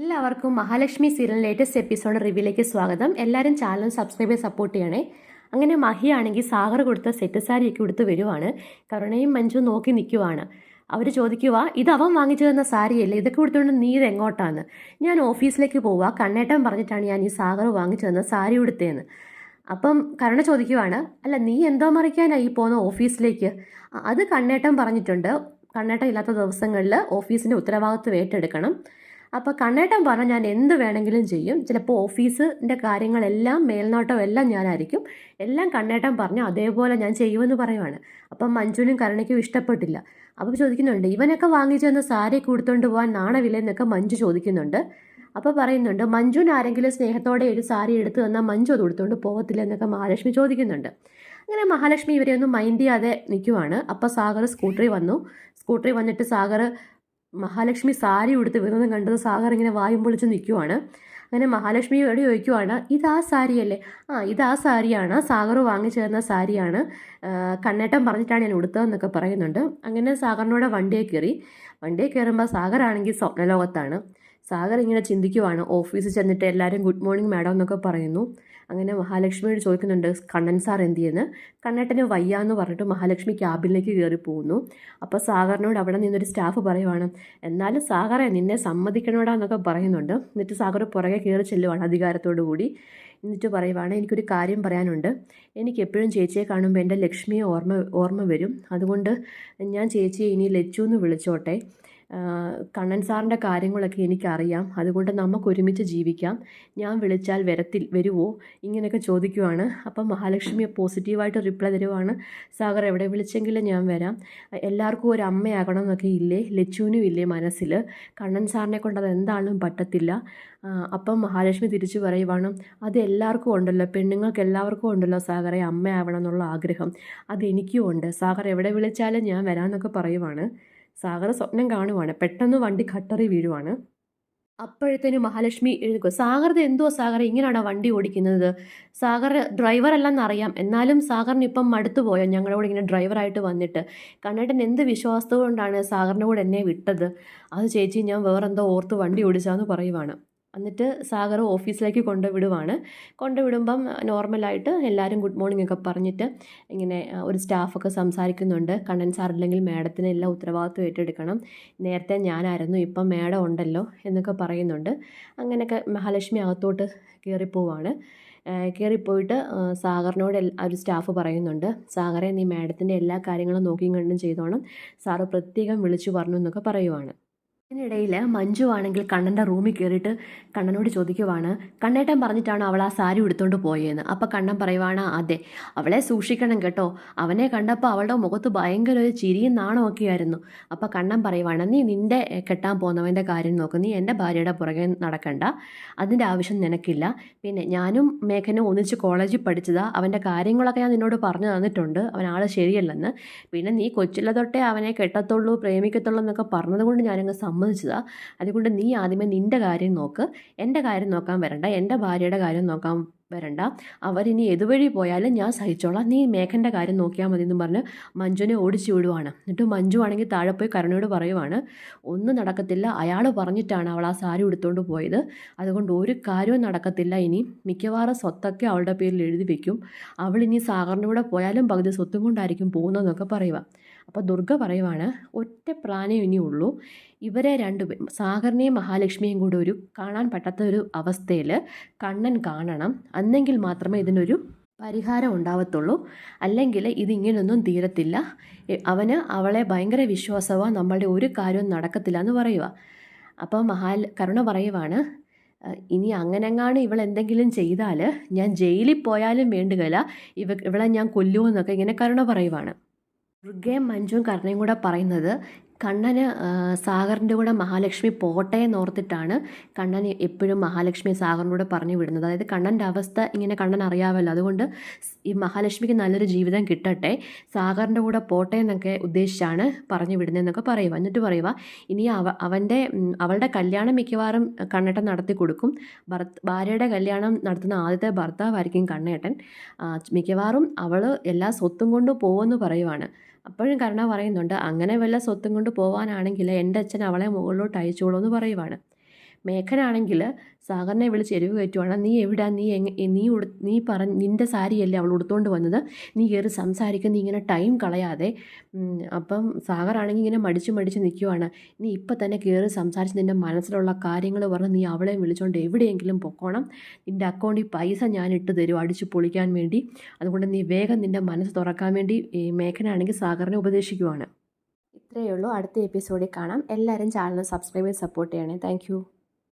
എല്ലാവർക്കും Mahalakshmi serial latest episode റിവ്യൂലേക്ക് സ്വാഗതം. എല്ലാവരും ചാനൽ സബ്സ്ക്രൈബ് ചെയ്ത് സപ്പോർട്ട് ചെയ്യണേ. അങ്ങനെ മഹിയാണെങ്കിൽ സാഗർ കൊടുത്ത സെറ്റ് സാരിയൊക്കെ കൊടുത്ത് വരുവാണ്. കരുണയും മഞ്ജു നോക്കി നിൽക്കുവാണ് അവർ ചോദിക്കുക ഇത് അവൻ വാങ്ങിച്ചു തന്ന സാരിയല്ലേ? ഇതൊക്കെ കൊടുത്തുകൊണ്ട് നീ ഇത് എങ്ങോട്ടാണ് ഞാൻ ഓഫീസിലേക്ക് പോവുക കണ്ണേട്ടൻ പറഞ്ഞിട്ടാണ് ഞാൻ ഈ സാഗർ വാങ്ങിച്ചു തന്ന സാരി ഉടുത്തേന്ന്. അപ്പം കരുണ ചോദിക്കുവാണ് അല്ല നീ എന്തോ ഈ പോകുന്ന ഓഫീസിലേക്ക്? അത് കണ്ണേട്ടൻ പറഞ്ഞിട്ടുണ്ട്. കണ്ണേട്ടൻ ഇല്ലാത്ത ദിവസങ്ങളിൽ ഓഫീസിന്റെ ഉത്തരവാദിത്വം ഏറ്റെടുക്കണം. അപ്പോൾ കണ്ണേട്ടൻ പറഞ്ഞാൽ ഞാൻ എന്ത് വേണമെങ്കിലും ചെയ്യും. ചിലപ്പോൾ ഓഫീസിന്റെ കാര്യങ്ങളെല്ലാം മേൽനോട്ടം എല്ലാം ഞാനായിരിക്കും. എല്ലാം കണ്ണേട്ടൻ പറഞ്ഞു അതേപോലെ ഞാൻ ചെയ്യുമെന്ന് പറയുവാണ്. അപ്പം മഞ്ജുവിനും കരുണയ്ക്കും ഇഷ്ടപ്പെട്ടില്ല. അപ്പോൾ ചോദിക്കുന്നുണ്ട് ഇവനൊക്കെ വാങ്ങിച്ചു തന്ന സാരി കൊടുത്തുകൊണ്ട് പോകാൻ നാണവില്ലെന്നൊക്കെ മഞ്ജു ചോദിക്കുന്നുണ്ട്. അപ്പോൾ പറയുന്നുണ്ട് മഞ്ജുവിന് ആരെങ്കിലും സ്നേഹത്തോടെ ഒരു സാരി എടുത്തു തന്നാൽ മഞ്ജു അത് കൊടുത്തുകൊണ്ട് പോകത്തില്ല എന്നൊക്കെ മഹാലക്ഷ്മി ചോദിക്കുന്നുണ്ട്. അങ്ങനെ മഹാലക്ഷ്മി ഇവരെയൊന്നും മൈൻഡ് ചെയ്യാതെ നിൽക്കുവാണ് അപ്പോൾ സാഗർ സ്കൂട്ടറിൽ വന്നു. സ്കൂട്ടറിൽ വന്നിട്ട് സാഗർ മഹാലക്ഷ്മി സാരി ഉടുത്ത് വരുന്നത് കണ്ടത് സാഗർ ഇങ്ങനെ വായും പൊളിച്ച് നിൽക്കുവാണ് അങ്ങനെ മഹാലക്ഷ്മിയോട് ചോദിക്കുവാണ് ഇത് ആ സാരിയല്ലേ? ആ ഇത് ആ സാരിയാണ്. സാഗർ വാങ്ങിച്ചു തന്ന സാരിയാണ് കണ്ണേട്ടം പറഞ്ഞിട്ടാണ് ഞാൻ ഉടുത്തതെന്നൊക്കെ പറയുന്നുണ്ട്. അങ്ങനെ സാഗറിനോട് വണ്ടിയെ കയറി. വണ്ടിയെ കയറുമ്പോൾ സാഗറാണെങ്കിൽ സ്വപ്നലോകത്താണ് സാഗർ ഇങ്ങനെ ചിന്തിക്കുവാണ്. ഓഫീസിൽ ചെന്നിട്ട് എല്ലാവരും ഗുഡ് മോർണിംഗ് മാഡം എന്നൊക്കെ പറയുന്നു. അങ്ങനെ മഹാലക്ഷ്മിയോട് ചോദിക്കുന്നുണ്ട് കണ്ണൻ സാർ എന്ത് ചെയ്യുന്നു കണ്ണേട്ടന് വയ്യാന്ന് പറഞ്ഞിട്ട് മഹാലക്ഷ്മി ക്യാബിനിലേക്ക് കയറി പോകുന്നു. അപ്പോൾ സാഗറിനോട് അവിടെ നിന്നൊരു സ്റ്റാഫ് പറയുവാണ് എന്നാലും സാഗറെ നിന്നെ സമ്മതിക്കണോടാ എന്നൊക്കെ പറയുന്നുണ്ട്. എന്നിട്ട് സാഗർ പുറകെ കയറി ചെല്ലുവാണ് അധികാരത്തോടു കൂടി. എന്നിട്ട് പറയുവാണ് എനിക്കൊരു കാര്യം പറയാനുണ്ട്. എനിക്ക് എപ്പോഴും ചേച്ചിയെ കാണുമ്പോൾ എന്റെ ലക്ഷ്മിയെ ഓർമ്മ ഓർമ്മ വരും. അതുകൊണ്ട് ഞാൻ ചേച്ചിയെ ഇനി ലച്ചു എന്ന് വിളിച്ചോട്ടെ. കണ്ണൻ സാറിന്റെ കാര്യങ്ങളൊക്കെ എനിക്കറിയാം. അതുകൊണ്ട് നമുക്ക് ഒരുമിച്ച് ജീവിക്കാം. ഞാൻ വിളിച്ചാൽ വരത്തിൽ വരുമോ ഇങ്ങനെയൊക്കെ ചോദിക്കുവാണ്. അപ്പം മഹാലക്ഷ്മി പോസിറ്റീവായിട്ട് റിപ്ലൈ തരുവാണ്. സാഗർ എവിടെ വിളിച്ചെങ്കിലും ഞാൻ വരാം. എല്ലാവർക്കും ഒരു അമ്മയാകണം എന്നൊക്കെ ഇല്ലേ? ലച്ചുവിനും ഇല്ലേ മനസ്സിൽ? കണ്ണൻ സാറിനെ കൊണ്ട് അത് എന്താണെന്നും പറ്റത്തില്ല. അപ്പം മഹാലക്ഷ്മി തിരിച്ചു പറയുവാണ്. അത് എല്ലാവർക്കും ഉണ്ടല്ലോ. പെണ്ണുങ്ങൾക്ക് എല്ലാവർക്കും ഉണ്ടല്ലോ സാഗറെ അമ്മയാവണം എന്നുള്ള ആഗ്രഹം. അതെനിക്കും ഉണ്ട്. സാഗർ എവിടെ വിളിച്ചാലും ഞാൻ വരാമെന്നൊക്കെ പറയുവാണ്. സാഗർ സ്വപ്നം കാണുവാണ്. പെട്ടെന്ന് വണ്ടി ഖട്ടറി വീഴുവാണ്. അപ്പോഴത്തേനും മഹാലക്ഷ്മി എഴുതുക സാഗറിന് എന്തോ സാഗർ? ഇങ്ങനെയാണോ വണ്ടി ഓടിക്കുന്നത്? സാഗർ ഡ്രൈവറല്ലെന്ന് അറിയാം എന്നാലും സാഗറിന് ഇപ്പം മടുത്തു പോയോ? ഞങ്ങളോട് ഇങ്ങനെ ഡ്രൈവറായിട്ട് വന്നിട്ട്. കണ്ണേട്ടൻ എന്ത് വിശ്വാസത്തോടെ സാഗറിനോട് എന്നെ വിട്ടത്? അത് ചേച്ചി ഞാൻ വേറെന്തോ ഓർത്ത് വണ്ടി ഓടിച്ചാന്ന് പറയുവാണ്. എന്നിട്ട് സാഗർ ഓഫീസിലേക്ക് കൊണ്ടുവിടുവാണ്. കൊണ്ടുവിടുമ്പം നോർമലായിട്ട് എല്ലാവരും ഗുഡ് മോർണിംഗ് ഒക്കെ പറഞ്ഞിട്ട് ഇങ്ങനെ ഒരു സ്റ്റാഫൊക്കെ സംസാരിക്കുന്നുണ്ട്. കണ്ണൻ സാർ അല്ലെങ്കിൽ മാഡത്തിന് എല്ലാ ഉത്തരവാദിത്വം ഏറ്റെടുക്കണം. നേരത്തെ ഞാനായിരുന്നു ഇപ്പം മാഡം ഉണ്ടല്ലോ എന്നൊക്കെ പറയുന്നുണ്ട്. അങ്ങനെയൊക്കെ മഹാലക്ഷ്മി അകത്തോട്ട് കയറിപ്പോവാണ്. കയറിപ്പോയിട്ട് സാഗറിനോട് ഒരു സ്റ്റാഫ് പറയുന്നുണ്ട്. സാഗറെ നീ മാഡത്തിന്റെ എല്ലാ കാര്യങ്ങളും നോക്കിയും കണ്ടും ചെയ്തോണം. സാറ് പ്രത്യേകം വിളിച്ചു പറഞ്ഞു എന്നൊക്കെ പറയുവാണ്. ഇതിനിടയിൽ മഞ്ജു ആണെങ്കിൽ കണ്ണന്റെ റൂമിൽ കയറിയിട്ട് കണ്ണനോട് ചോദിക്കുവാണ് കണ്ണേട്ടൻ പറഞ്ഞിട്ടാണ് അവൾ ആ സാരി എടുത്തുകൊണ്ട് പോയെന്ന്? അപ്പോൾ കണ്ണൻ പറയുവാണ് അതെ അവളെ സൂക്ഷിക്കണം കേട്ടോ. അവനെ കണ്ടപ്പോൾ അവളുടെ മുഖത്ത് ഭയങ്കര ഒരു ചിരിയും നാണമൊക്കെ ആയിരുന്നു. അപ്പോൾ കണ്ണൻ പറയുവാണ് നീ നിന്റെ കെട്ടാൻ പോകുന്നവന്റെ കാര്യം നോക്ക്. നീ എന്റെ ഭാര്യയുടെ പുറകെ നടക്കണ്ട. അതിന്റെ ആവശ്യം നിനക്കില്ല. പിന്നെ ഞാനും മേഘനും ഒന്നിച്ച് കോളേജിൽ പഠിച്ചതാ. അവന്റെ കാര്യങ്ങളൊക്കെ ഞാൻ നിന്നോട് പറഞ്ഞു തന്നിട്ടുണ്ട്. അവൻ ആൾ ശരിയല്ലെന്ന്. പിന്നെ നീ കൊച്ചിലെ തൊട്ടേ അവനെ കെട്ടത്തുള്ളൂ പ്രേമിക്കത്തുള്ളൂ എന്നൊക്കെ പറഞ്ഞതുകൊണ്ട് ഞാനങ്ങ് സമ്മതിച്ചതാ. അതുകൊണ്ട് നീ ആദ്യമേ നിന്റെ കാര്യം നോക്ക്. എന്റെ കാര്യം നോക്കാൻ വരണ്ട. എന്റെ ഭാര്യയുടെ കാര്യം നോക്കാൻ വരണ്ട. അവരിനി എതുവഴി പോയാലും ഞാൻ സഹിച്ചോളാം. നീ മേഘന്റെ കാര്യം നോക്കിയാൽ മതി എന്നും പറഞ്ഞ് മഞ്ജുവിനെ ഓടിച്ചു വിടുവാണ്. എന്നിട്ട് മഞ്ജു ആണെങ്കിൽ താഴെ പോയി കരുണയോട് പറയുവാണ് ഒന്നും നടക്കത്തില്ല. അയാൾ പറഞ്ഞിട്ടാണ് അവൾ ആ സാരി എടുത്തുകൊണ്ട് പോയത്. അതുകൊണ്ട് ഒരു കാര്യവും നടക്കത്തില്ല. ഇനി മിക്കവാറും സ്വത്തൊക്കെ അവളുടെ പേരിൽ എഴുതി വെക്കും. അവൾ ഇനി സാഗറിന്റെ കൂടെ പോയാലും പകുതി സ്വത്തും കൊണ്ടായിരിക്കും പോകുന്നതെന്നൊക്കെ പറയുക അപ്പോൾ ദുർഗ പറയുവാണ് ഒറ്റ പ്ലാനേ ഇനി ഉള്ളൂ ഇവരെ രണ്ടുപേരും സാഗറിനെയും മഹാലക്ഷ്മിയും കൂടെ ഒരു കാണാൻ പറ്റാത്ത ഒരു അവസ്ഥയിൽ കണ്ണൻ കാണണം. അന്നെങ്കിൽ മാത്രമേ ഇതിനൊരു പരിഹാരം ഉണ്ടാവത്തുള്ളൂ. അല്ലെങ്കിൽ ഇതിങ്ങനെയൊന്നും തീരത്തില്ല. അവന് അവളെ ഭയങ്കര വിശ്വാസമാണ് നമ്മളുടെ ഒരു കാര്യവും നടക്കത്തില്ല എന്ന് പറയുക. അപ്പോൾ മഹാൽ കരുണ പറയുവാണ് ഇനി അങ്ങനെങ്ങാണ് ഇവൾ എന്തെങ്കിലും ചെയ്താൽ ഞാൻ ജയിലിൽ പോയാലും വേണ്ടുകയില്ല ഇവ ഇവളെ ഞാൻ കൊല്ലുമെന്നൊക്കെ ഇങ്ങനെ കരുണ പറയുവാണ്. മൃഗയും മഞ്ജുവും കരുണയും കൂടെ പറയുന്നത് കണ്ണന് സാഗറിന്റെ കൂടെ മഹാലക്ഷ്മി പോട്ടെ എന്നോർത്തിട്ടാണ് കണ്ണൻ എപ്പോഴും മഹാലക്ഷ്മി സാഗറിന്റെ കൂടെ പറഞ്ഞു വിടുന്നത്. അതായത് കണ്ണന്റെ അവസ്ഥ ഇങ്ങനെ കണ്ണൻ അറിയാമല്ലോ. അതുകൊണ്ട് ഈ മഹാലക്ഷ്മിക്ക് നല്ലൊരു ജീവിതം കിട്ടട്ടെ സാഗറിന്റെ കൂടെ പോട്ടെ എന്നൊക്കെ ഉദ്ദേശിച്ചാണ് പറഞ്ഞു വിടുന്നതെന്നൊക്കെ പറയുക. എന്നിട്ട് പറയുക ഇനി അവ അവന്റെ അവളുടെ കല്യാണം മിക്കവാറും കണ്ണേട്ടൻ നടത്തി കൊടുക്കും. ഭാര്യയുടെ കല്യാണം നടത്തുന്ന ആദ്യത്തെ ഭർത്താവായിരിക്കും കണ്ണേട്ടൻ. മിക്കവാറും അവൾ എല്ലാ സ്വത്തും കൊണ്ട് പോകുമെന്ന് പറയുവാണ്. അപ്പോഴും കരുണ പറയുന്നുണ്ട് അങ്ങനെ വല്ല സ്വത്തും കൊണ്ട് പോവാനാണെങ്കിൽ എന്റെ അച്ഛൻ അവളെ മുകളിലോട്ട് അയച്ചോളൂ എന്ന് പറയുവാണ്. മേഘനാണെങ്കിൽ സാഗറിനെ വിളിച്ച് എരിവ് കയറ്റുവാണ്. നീ എവിടാ? നീ എങ്ങ നീ ഉടു നീ പറഞ്ഞ് നിന്റെ സാരിയല്ലേ അവൾ ഉടുത്തുകൊണ്ട് വന്നത്? നീ കയറി സംസാരിക്കുന്ന നീ ഇങ്ങനെ ടൈം കളയാതെ. അപ്പം സാഗറാണെങ്കിൽ ഇങ്ങനെ മടിച്ച് മടിച്ച് നിൽക്കുവാണ് നീ ഇപ്പം തന്നെ കയറി സംസാരിച്ച് നിന്റെ മനസ്സിലുള്ള കാര്യങ്ങൾ പറഞ്ഞ് നീ അവളെയും വിളിച്ചുകൊണ്ട് എവിടെയെങ്കിലും പൊക്കോണം. നിന്റെ അക്കൗണ്ടിൽ പൈസ ഞാൻ ഇട്ട് തരും അടിച്ച് പൊളിക്കാൻ വേണ്ടി. അതുകൊണ്ട് നീ വേഗം നിന്റെ മനസ്സ് തുറക്കാൻ വേണ്ടി മേഘനാണെങ്കിൽ സാഗറിനെ ഉപദേശിക്കുവാണ്. ഇത്രയേ ഉള്ളൂ. അടുത്ത എപ്പിസോഡിൽ കാണാം. എല്ലാവരും ചാനൽ സബ്സ്ക്രൈബ് ചെയ്ത് സപ്പോർട്ട് ചെയ്യണേ. താങ്ക്